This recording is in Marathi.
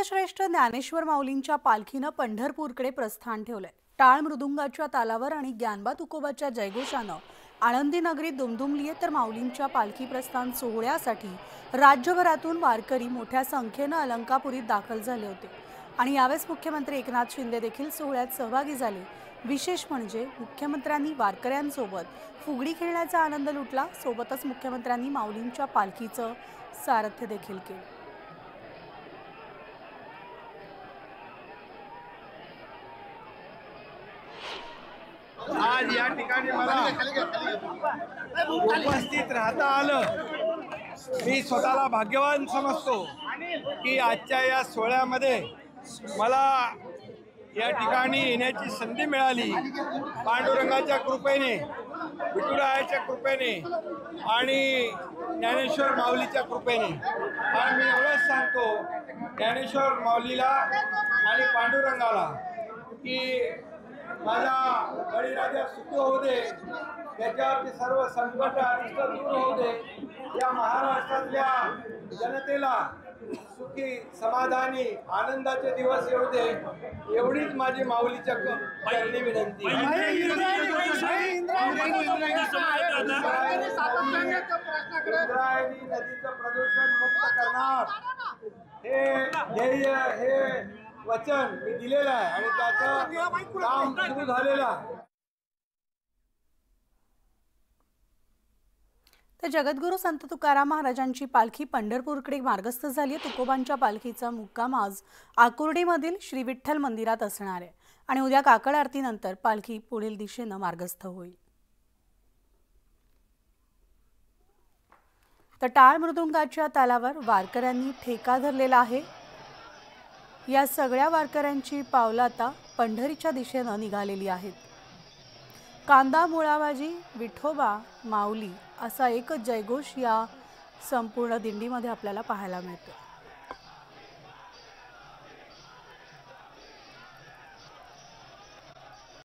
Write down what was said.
संतश्रेष्ठ ज्ञानेश्वर माऊलींच्या पालखीनं पंढरपूरकडे प्रस्थान ठेवलंय. टाळ मृदुंगाच्या तालावर आणि ज्ञानबा तुकोबाच्या जयघोषानं आळंदी नगरी दुमदुमलीये तर माऊलींच्या पालखी प्रस्थान सोहळ्यासाठी राज्यभरातून वारकरी मोठ्या संख्येनं अलंकापुरीत दाखल झाले होते. आणि यावेळेस मुख्यमंत्री एकनाथ शिंदे देखील सोहळ्यात सहभागी झाले. विशेष म्हणजे मुख्यमंत्र्यांनी वारकऱ्यांसोबत फुगडी खेळण्याचा आनंद लुटला. सोबतच मुख्यमंत्र्यांनी माऊलींच्या पालखीचं सारथ्य देखील केलं. आज या ठिकाणी मला उपस्थित राहता आलं. मी स्वतःला भाग्यवान समजतो की आजच्या या सोहळ्यामध्ये मला या ठिकाणी येण्याची संधी मिळाली. पांडुरंगाच्या कृपेने विठुरायाच्या कृपेने आणि ज्ञानेश्वर माऊलीच्या कृपेने. आणि मी एवढंच सांगतो ज्ञानेश्वर माऊलीला आणि पांडुरंगाला की माझा बळीराजा सुखी होऊ दे. त्याच्यावरती सर्व संकट अनिष्ट दूर होऊ दे. या महाराष्ट्रातल्या जनतेला सुखी समाधानी आनंदाचे दिवस येऊ दे. एवढीच माझी माऊलीच्या क- चरणी विनंती इंद्रायणी नदीचं प्रदूषण मुक्त करणार. हे ध्येय हे वचन मी दिलेलं आहे आणि त्याचं काम सुरू झालेलं आहे. तर जगद्गुरू संत तुकाराम महाराजांची पालखी पंढरपूरकडे मार्गस्थ झाली. आहे तुकोबांच्या पालखीचा मुक्काम आज आकुर्डीमधील श्री विठ्ठल मंदिरात असणार आहे. आणि उद्या काकड आरतीनंतर पालखी पुढील दिशेनं मार्गस्थ होईल. तर टाळ मृदुंगाच्या तालावर वारकऱ्यांनी ठेका धरलेला आहे. या सगळ्या वारकऱ्यांची पावलं आता पंढरीच्या दिशेनं निघालेली आहेत. कांदा मुळाबाजी विठोबा माऊली असा एकच जयघोष या संपूर्ण दिंडीमध्ये आपल्याला पाहायला मिळतो.